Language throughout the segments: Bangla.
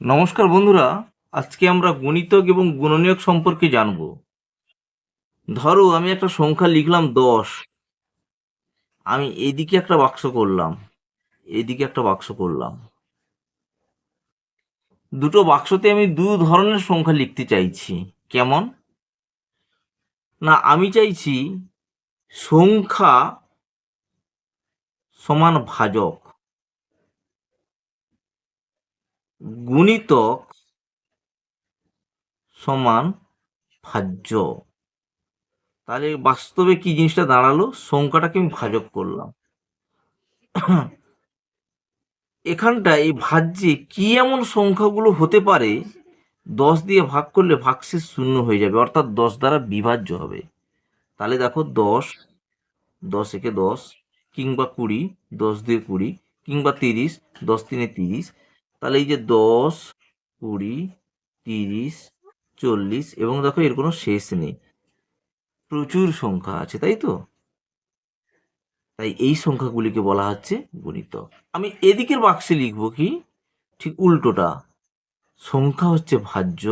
নমস্কার বন্ধুরা, আজকে আমরা গণিতক এবং গুণনীয়ক সম্পর্কে জানব। ধরো আমি একটা সংখ্যা লিখলাম দশ। আমি এদিকে একটা বাক্স করলাম, এদিকে একটা বাক্স করলাম। দুটো বাক্সতে আমি দু ধরনের সংখ্যা লিখতে চাইছি, কেমন? না, আমি চাইছি সংখ্যা সমান ভাজক। গুণিতক সমান ভাজ্য। তাহলে বাস্তবে কি জিনিসটা দাঁড়াল? সংখ্যাটাকে আমি ভাজক করলাম। এখানটা এই ভাজ্যে কি এমন সংখ্যাগুলো হতে পারে? দশ দিয়ে ভাগ করলে ভাগশেষ শূন্য হয়ে যাবে, অর্থাৎ দশ দ্বারা বিভাজ্য হবে। তাহলে দেখো দশ দশ একে দশ, কিংবা কুড়ি, দশ দিয়ে কুড়ি, কিংবা তিরিশ, দশ তিনে তিরিশ তাহলে এই যে দশ, কুড়ি, তিরিশ, চল্লিশ এবং দেখো এর কোনো শেষ নেই। প্রচুর সংখ্যা আছে, তাই তো? তাই এই সংখ্যাগুলিকে বলা হচ্ছে গণিতক আমি এদিকের বাক্সে লিখব কি? ঠিক উল্টোটা। সংখ্যা হচ্ছে ভাজ্য,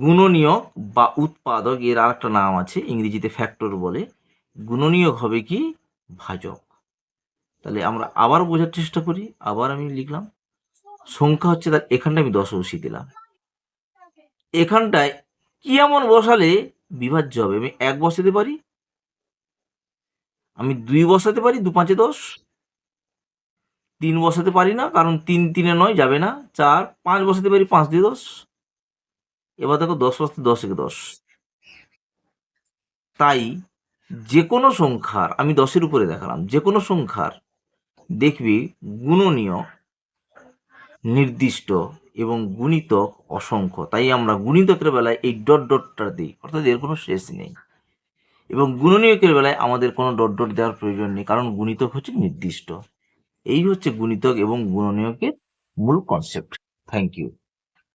গুণনীয়ক বা উৎপাদক, এর আর একটা নাম আছে, ইংরেজিতে ফ্যাক্টর বলে। গুণনীয়ক হবে কি? ভাজক। তাহলে আমরা আবার বোঝার চেষ্টা করি, আবার আমি লিখলাম, সংখ্যা হচ্ছে তার এখানটা আমি দশ বসিয়ে দিলাম। এখানটায় কি এমন বসালে বিভাজ্য হবে? আমি এক বসাতে পারি? আমি দুই বসাতে পারি, দু পাঁচে দশ? তিন বসাতে পারি না, কারণ তিন তিনে নয়, যাবে না। চার, পাঁচ বসাতে পারি, পাঁচ দিয়ে দশ। এবার দেখো দশ বসতে দশ, একে দশ। তাই যে কোনো সংখ্যার, আমি দশের উপরে দেখালাম যে কোনো সংখ্যার দেখবি গুণনীয়, নির্দিষ্ট এবং গুণিতক অসংখ্য। তাই আমরা গুণিতকের বেলায় এই ডট ডটটা দিই। অর্থাৎ এর কোনো শেষ নেই। এবং গুণনীয়কের বেলায় আমাদের কোনো ডট ডট দেওয়ার প্রয়োজন নেই, কারণ গুণিতক হচ্ছে নির্দিষ্ট। এই হচ্ছে গুণিতক এবং গুণনীয়কের মূল কনসেপ্ট থ্যাংক ইউ